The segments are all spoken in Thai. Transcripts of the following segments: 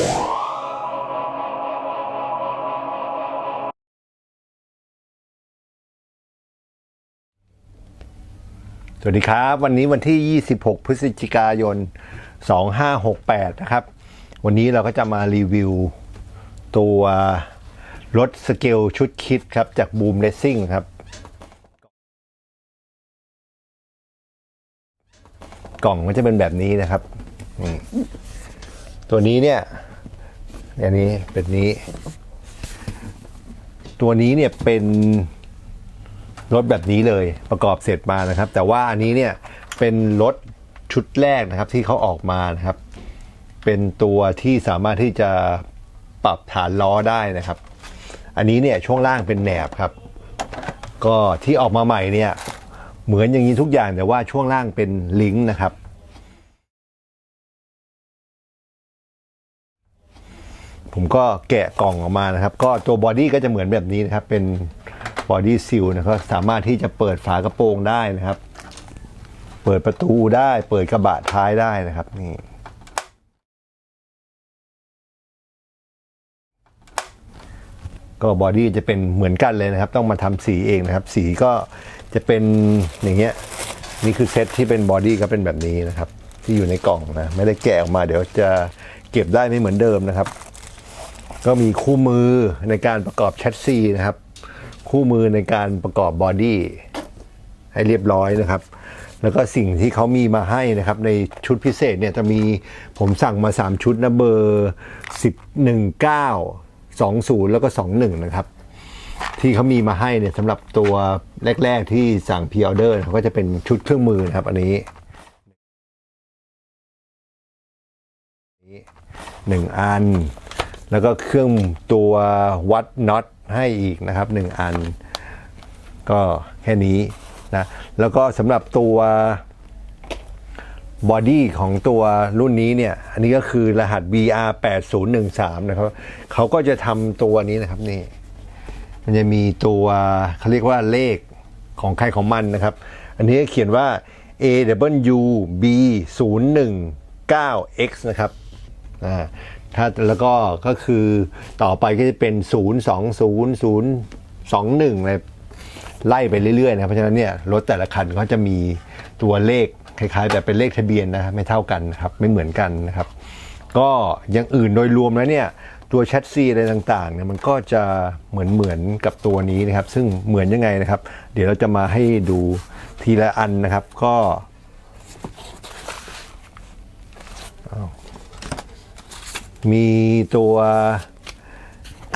สวัสดีครับ วันนี้วันที่ 26 พฤศจิกายน 2568 นะครับ วันนี้เราก็จะมารีวิวตัวรถสเกลชุดคิดครับ จากบูมเลสซิ่งครับ กล่องมันจะเป็นแบบนี้นะครับ ตัวนี้เนี่ย อันนี้เป็นนี้ ตัวนี้เนี่ยเป็นรถแบบนี้เลยประกอบเสร็จมานะครับ แต่ว่าอันนี้เนี่ยเป็นรถชุดแรกนะครับที่เขาออกมานะครับ เป็นตัวที่สามารถที่จะปรับฐานล้อได้นะครับ อันนี้เนี่ยช่วงล่างเป็นแหนบครับ ก็ที่ออกมาใหม่เนี่ยเหมือนอย่างนี้ทุกอย่างแต่ว่าช่วงล่างเป็นลิงก์นะครับ ผมก็แกะกล่องออกมานะครับ ก็ตัวบอดี้ก็จะเหมือนแบบนี้นะครับ เป็นบอดี้ซิลนะครับสามารถที่จะเปิดฝากระโปรงได้นะครับ เปิดประตูได้ เปิดกระบะท้ายได้นะครับนี่ก็บอดี้จะเป็นเหมือนกันเลยนะครับ ต้องมาทำสีเองนะครับ สีก็จะเป็นอย่างเงี้ยนี่คือเซตที่เป็นบอดี้ก็เป็นแบบนี้นะครับ ที่อยู่ในกล่องนะ ไม่ได้แกะออกมาเดี๋ยวจะเก็บได้ไม่เหมือนเดิมนะครับ ก็มีคู่มือในการประกอบแชสซีนะครับ คู่มือในการประกอบบอดี้ให้เรียบร้อยนะครับ แล้วก็สิ่งที่เขามีมาให้นะครับ ในชุดพิเศษเนี่ยจะมีผมสั่งมา 3 ชุดนะเบอร์10 19 20 แล้วก็ 21 นะครับ ที่เขามีมาให้เนี่ยสำหรับตัวแรก ๆ ที่สั่งพ r ออเดอร์ก็จะเป็นชุดเครื่องมือนะครับ อันนี้หนึ่งอัน แล้วก็เครื่องตัววัดน็อตให้อีกนะครับหนึ่งอัน ก็แค่นี้นะแล้วก็สำหรับตัวบอดี้ของตัวรุ่นนี้เนี่ย อันนี้ก็คือรหัส BR 8013นะครับเขาก็จะทำตัวนี้นะครับนี่ มันจะมีตัวเขาเรียกว่าเลขของใครของมันนะครับ อันนี้เขียนว่า AW B 0 1 9 X นะครับอ่า ถ้าแล้วก็ก็คือต่อไปก็จะเป็น 0 2 0 0 2 1อะไรไล่ไปเรื่อยๆนะเพราะฉะนั้นเนี่ยรถแต่ละคันก็จะมีตัวเลขคล้ายๆแบบเป็นเลขทะเบียนนะครับไม่เท่ากันนะครับไม่เหมือนกันนะครับ ก็อย่างอื่นโดยรวมแล้วเนี่ยตัวแชสซีอะไรต่างๆเนี่ยมันก็จะเหมือนเหมือนกับตัวนี้นะครับ ซึ่งเหมือนยังไงนะครับ เดี๋ยวเราจะมาให้ดูทีละอันนะครับก็อ้าว มีตัว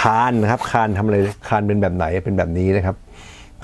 คานนะครับคานทำอะไรคานเป็นแบบไหนเป็นแบบนี้นะครับ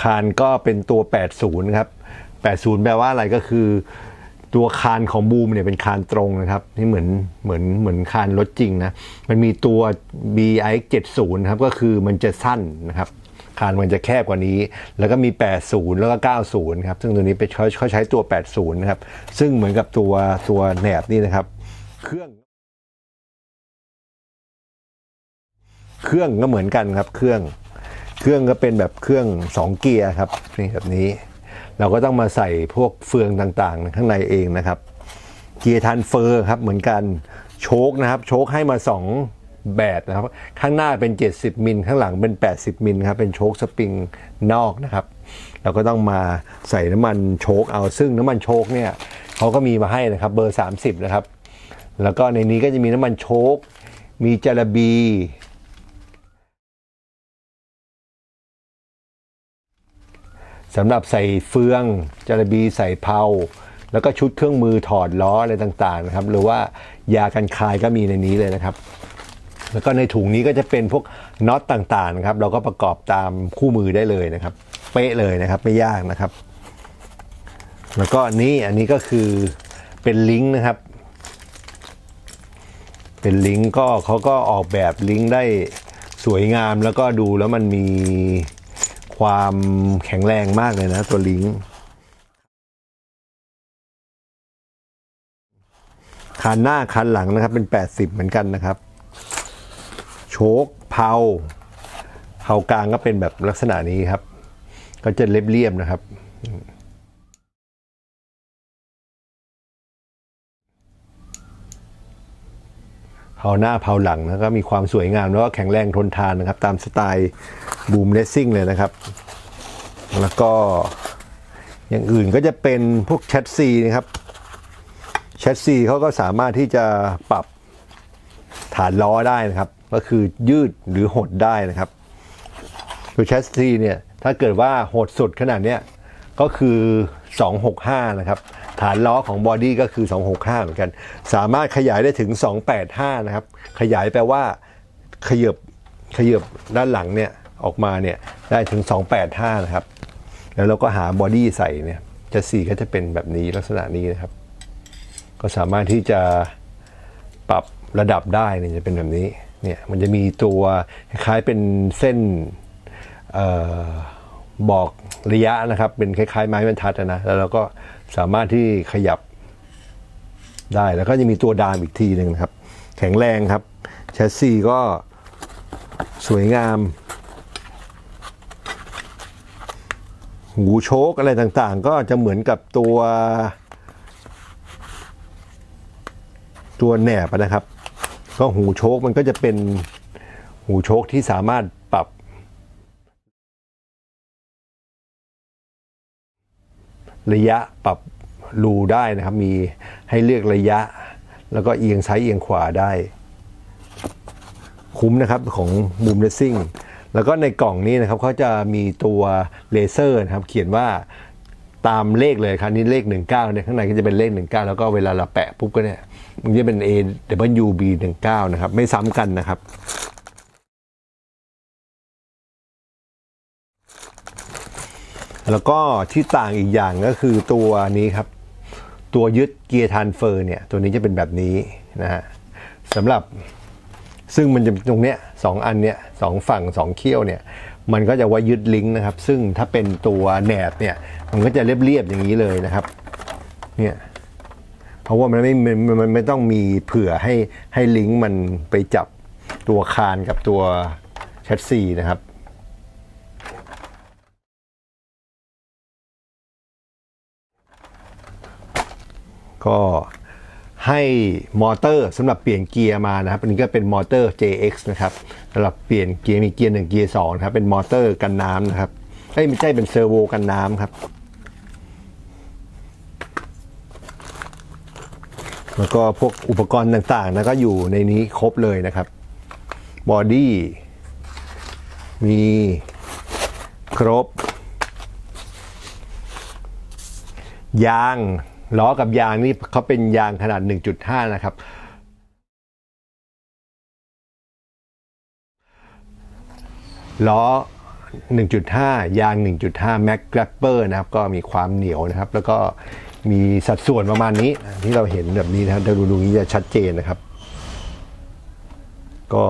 คานก็เป็นตัว 80 ครับ 80 แปลว่าอะไรก็คือ ตัวคานของบูมเนี่ยเป็นคานตรงนะครับนี่เหมือนเหมือนเหมือนคานรถจริงนะมันมีตัว BI 70นครับก็คือมันจะสั้นนะครับคานมันจะแคบกว่านี้ แล้วก็มี 80 แล้วก็ 90 ครับ ซึ่งตัวนี้เป็นเขาใช้ตัว 80 นะครับ ซึ่งเหมือนกับตัวตัวแหนบนี่นะครับ เครื่อง เครื่องก็เหมือนกันครับ เครื่อง เครื่องก็เป็นแบบเครื่อง 2 เกียร์ครับนี่แบบนี้ เราก็ต้องมาใส่พวกเฟืองต่างๆ ข้างในเองนะครับ เกียร์ทันเฟอร์ครับเหมือนกันโชคนะครับโชคให้มา 2 แบบนะครับ ข้างหน้าเป็น 70 มิลข้างหลังเป็น 80 มิลครับเป็นโชคสปริงนอกนะครับ เราก็ต้องมาใส่น้ำมันโชคเอาซึ่งน้ำมันโชคเนี่ยเขาก็มีมาให้นะครับเบอร์ 30 นะครับ แล้วก็ในนี้ก็จะมีน้ำมันโชคมีจาระบี สำหรับใส่เฟืองจาระบีใส่เพาแล้วก็ชุดเครื่องมือถอดล้ออะไรต่างๆนะครับหรือว่ายากันคายก็มีในนี้เลยนะครับ แล้วก็ในถุงนี้ก็จะเป็นพวกน็อตต่างๆนะครับ เราก็ประกอบตามคู่มือได้เลยนะครับ เป๊ะเลยนะครับไม่ยากนะครับ แล้วก็นี่อันนี้ก็คือเป็นลิงก์นะครับ เป็นลิงก์ก็เขาก็ออกแบบลิงก์ได้สวยงามแล้วก็ดูแล้วมันมี ความแข็งแรงมากเลยนะ ตัวลิงคันหน้าคันหลังนะครับ เป็น 80 เหมือนกันนะครับ โชคเพาเพากลางก็เป็นแบบลักษณะนี้ครับ ก็จะเรียบเรียบๆนะครับ เผาหน้าเผาหลังแล้วก็มีความสวยงามแล้วก็แข็งแรงทนทานนะครับ ตามสไตล์บูมเลสซิ่งเลยนะครับ แล้วก็อย่างอื่นก็จะเป็นพวกแชสซีนะครับแชสซีเขาก็สามารถที่จะปรับฐานล้อได้นะครับ ก็คือยืดหรือหดได้นะครับตัวแชสซีเนี่ยถ้าเกิดว่าหดสุดขนาดเนี้ยก็คือ 265 นะครับ ฐานล้อของบอดี้ก็คือ 265 เหมือนกัน สามารถขยายได้ถึง 285 นะครับ ขยายแปลว่าขยับขยับด้านหลังเนี่ยออกมาเนี่ยได้ถึง 285 นะครับ แล้วเราก็หาบอดี้ใส่เนี่ยจะสีก็จะเป็นแบบนี้ลักษณะนี้นะครับ ก็สามารถที่จะปรับระดับได้เนี่ยจะเป็นแบบนี้เนี่ยมันจะมีตัวคล้ายๆเป็นเส้นออบอกระยะนะครับ เป็นคล้ายๆไม้บรรทัดนะแล้วเราก็ สามารถที่ขยับได้แล้วก็จะมีตัวดามอีกทีหนึ่งนะครับ แข็งแรงครับ แชสซีก็สวยงาม หูโชคอะไรต่างๆ ก็จะเหมือนกับตัว ตัวแหนบนะครับ ก็หูโชคมันก็จะเป็นหูโชคที่สามารถ ระยะปรับรูได้นะครับ มีให้เลือกระยะ แล้วก็เอียงซ้ายเอียงขวาได้ คุ้มนะครับของบูมเลสซิ่งแล้วก็ในกล่องนี้นะครับเขาจะมีตัวเลเซอร์นะครับ เขียนว่าตามเลขเลยครับนี่เลข 19เนี่ยข้างในก็จะเป็นเลข 19 แล้วก็เวลาเราแปะปุ๊บก็เนี่ยมันจะเป็น A W B 19นะครับ ไม่ซ้ำกันนะครับ แล้วก็ที่ต่างอีกอย่างก็คือตัวนี้ครับ ตัวยึดเกียร์ทรานเฟอร์เนี่ย ตัวนี้จะเป็นแบบนี้นะฮะสำหรับซึ่งมันจะตรงเนี้ยสองอันเนี้ยสองฝั่งสองเขี้ยวเนี่ย มันก็จะไว้ยึดลิงก์นะครับ ซึ่งถ้าเป็นตัวแหนบเนี่ย มันก็จะเรียบๆอย่างนี้เลยนะครับ เนี่ยเพราะว่ามันไม่มันมันไม่ต้องมีเผื่อให้ให้ลิงก์มันไปจับตัวคานกับตัวแชสซีนะครับ ก็ให้มอเตอร์สำหรับเปลี่ยนเกียร์มานะครับอันนี้ก็เป็นมอเตอร์ JX นะครับสำหรับเปลี่ยนเกียร์มีเกียร์หนึ่งเกียร์สองครับเป็นมอเตอร์กันน้ำนะครับเอ้ยไม่ใช่เป็นเซอร์โวกันน้ำครับแล้วก็พวกอุปกรณ์ต่างๆนะก็อยู่ในนี้ครบเลยนะครับบอดี้มีครบ ยาง ล้อกับยางนี่เขาเป็นยางขนาด 1.5 นะครับ ล้อ 1.5 ยาง 1.5 Mac Grapper นะครับ ก็มีความเหนียวนะครับ แล้วก็มีสัดส่วนประมาณนี้ที่เราเห็นแบบนี้นะครับดูดูนี้จะชัดเจนนะครับ ก็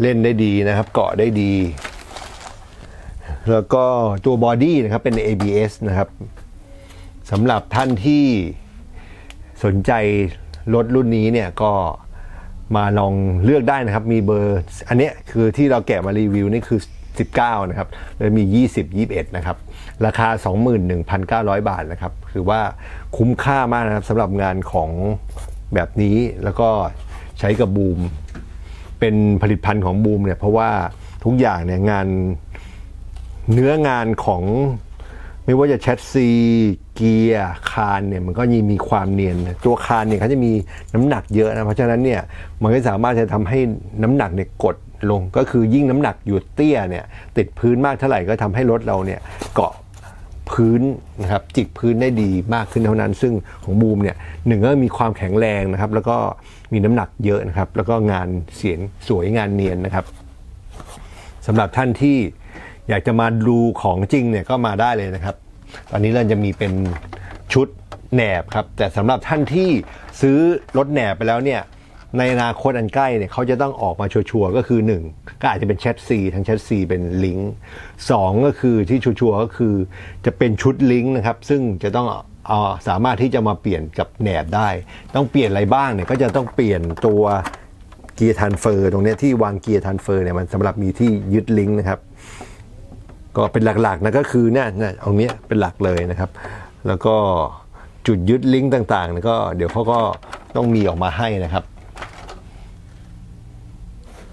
เล่นได้ดีนะครับ เกาะได้ดี แล้วก็ตัวบอดี้นะครับเป็น ABS นะครับ สำหรับท่านที่สนใจรถรุ่นนี้เนี่ยก็มาลองเลือกได้นะครับ มีเบอร์ อันนี้คือที่เราแกะมารีวิวนี่คือ 19 นะครับแล้วมี 20 21 นะครับ ราคา 21,900 บาทนะครับ คือว่าคุ้มค่ามากนะครับสำหรับงานของแบบนี้แล้วก็ใช้กับบูม เป็นผลิตภัณฑ์ของบูมเนี่ยเพราะว่าทุกอย่างเนี่ยงานเนื้องานของ ไม่ว่าจะแชสซีเกียร์คานเนี่ยมันก็ยังมีความเนียนตัวคานเนี่ยเขาจะมีน้ำหนักเยอะนะเพราะฉะนั้นเนี่ยมันก็สามารถจะทำให้น้ำหนักเนี่ยกดลงก็คือยิ่งน้ำหนักอยู่เตี้ยเนี่ยติดพื้นมากเท่าไหร่ก็ทำให้รถเราเนี่ยเกาะพื้นนะครับจิกพื้นได้ดีมากขึ้นเท่านั้น ซึ่งของบูมเนี่ยหนึ่งก็มีความแข็งแรงนะครับ แล้วก็มีน้ำหนักเยอะนะครับ แล้วก็งานเสียงสวยงานเนียนนะครับสำหรับท่านที่ อยากจะมาดูของจริงเนี่ยก็มาได้เลยนะครับ ตอนนี้เราจะมีเป็นชุดแหนบครับ แต่สำหรับท่านที่ซื้อรถแหนบไปแล้วเนี่ยในอนาคตอันใกล้เนี่ยเขาจะต้องออกมาชัวร์ๆก็คือ 1 ก็อาจจะเป็นแชทซีทั้งแชทซีเป็นลิงก์สองก็คือที่ชัวร์ก็คือจะเป็นชุดลิงก์นะครับ ซึ่งจะต้องเอาสามารถที่จะมาเปลี่ยนกับแหนบได้ ต้องเปลี่ยนอะไรบ้างเนี่ยก็จะต้องเปลี่ยนตัวเกียร์ทันเฟอร์ ตรงนี้ที่วางเกียร์ทันเฟอร์เนี่ยมันสำหรับมีที่ยึดลิงก์นะครับ ก็เป็นหลักๆนะก็คือเนี่ยเนี่ยเอาเนี้ยเป็นหลักเลยนะครับ แล้วก็จุดยึดลิงก์ต่างๆเนี่ยก็เดี๋ยวเขาก็ต้องมีออกมาให้นะครับ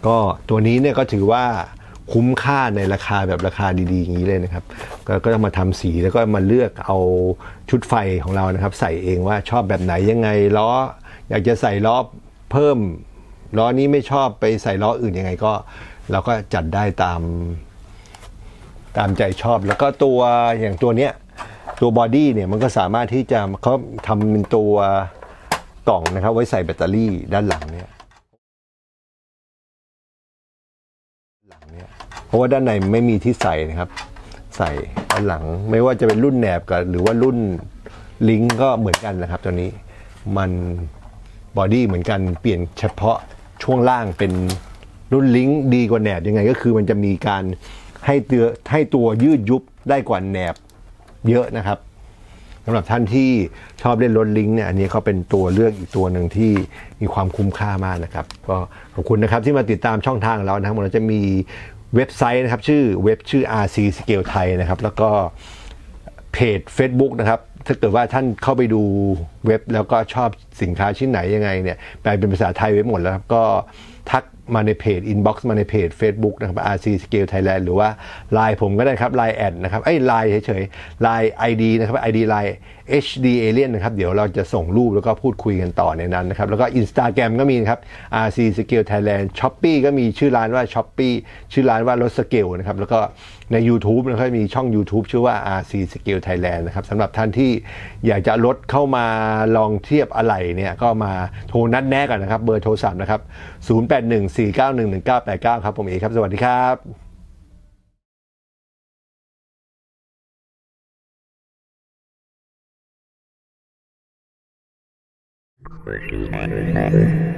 ก็ตัวนี้เนี่ยก็ถือว่าคุ้มค่าในราคาแบบราคาดีๆอย่างนี้เลยนะครับ ก็ก็ต้องมาทำสีแล้วก็มาเลือกเอาชุดไฟของเรานะครับ ใส่เองว่าชอบแบบไหนยังไงล้ออยากจะใส่ล้อเพิ่มล้อนี้ไม่ชอบไปใส่ล้ออื่นยังไงก็ เราก็จัดได้ตาม ตามใจชอบแล้วก็ตัวอย่างตัวเนี้ยตัวบอดี้เนี่ยมันก็สามารถที่จะเขาทำเป็นตัวกล่องนะครับ ไว้ใส่แบตเตอรี่ด้านหลังเนี่ยหลังเนี่ยเพราะว่าด้านในไม่มีที่ใส่นะครับ ใส่ด้านหลัง ไม่ว่าจะเป็นรุ่นแหนบกับหรือว่ารุ่นลิงก์ก็เหมือนกันนะครับตัวนี้มันบอดี้เหมือนกันเปลี่ยนเฉพาะช่วงล่างเป็นรุ่นลิงก์ดีกว่าแหนบยังไงก็คือมันจะมีการ ให้เตือให้ตัวยืดยุบได้กว่าแหนบเยอะนะครับสำหรับท่านที่ชอบเล่นรถลิงเนี่ยอันนี้เขาเป็นตัวเลือกอีกตัวหนึ่งที่มีความคุ้มค่ามากนะครับ ก็ขอบคุณนะครับที่มาติดตามช่องทางเรานะครับเราจะมีเว็บไซต์นะครับ ชื่อเว็บชื่อ RC Scale ไทยนะครับ แล้วก็เพจ Facebook นะครับถ้าเกิดว่าท่านเข้าไปดูเว็บแล้วก็ชอบสินค้าชิ้นไหนยังไงเนี่ยแปลเป็นภาษาไทยไว้หมดแล้วครับก็ทัก มาในเพจ inbox มาในเพจ Facebook นะครับ RC Scale Thailand หรือว่า Line ผมก็ได้ครับ Line แอดนะครับไอ้ Line เฉยๆ Line ID นะครับ ID Line HD Alien นะครับ เดี๋ยวเราจะส่งรูปแล้วก็พูดคุยกันต่อในนั้นนะครับ แล้วก็ Instagram ก็มีนะครับ RC Scale Thailand Shopee ก็มีชื่อร้านว่า Shopee ชื่อร้านว่ารถสเกลนะครับแล้วก็ ใน YouTube นะครับมีช่อง YouTube ชื่อว่า RC Scale Thailand นะครับสำหรับท่านที่อยากจะรถเข้ามาลองเทียบอะไรเนี่ยก็มาโทรนัดแนะกันนะครับ เบอร์โทรศัพท์นะครับ 0814911989 ครับผมเอกครับ สวัสดีครับ Thank you.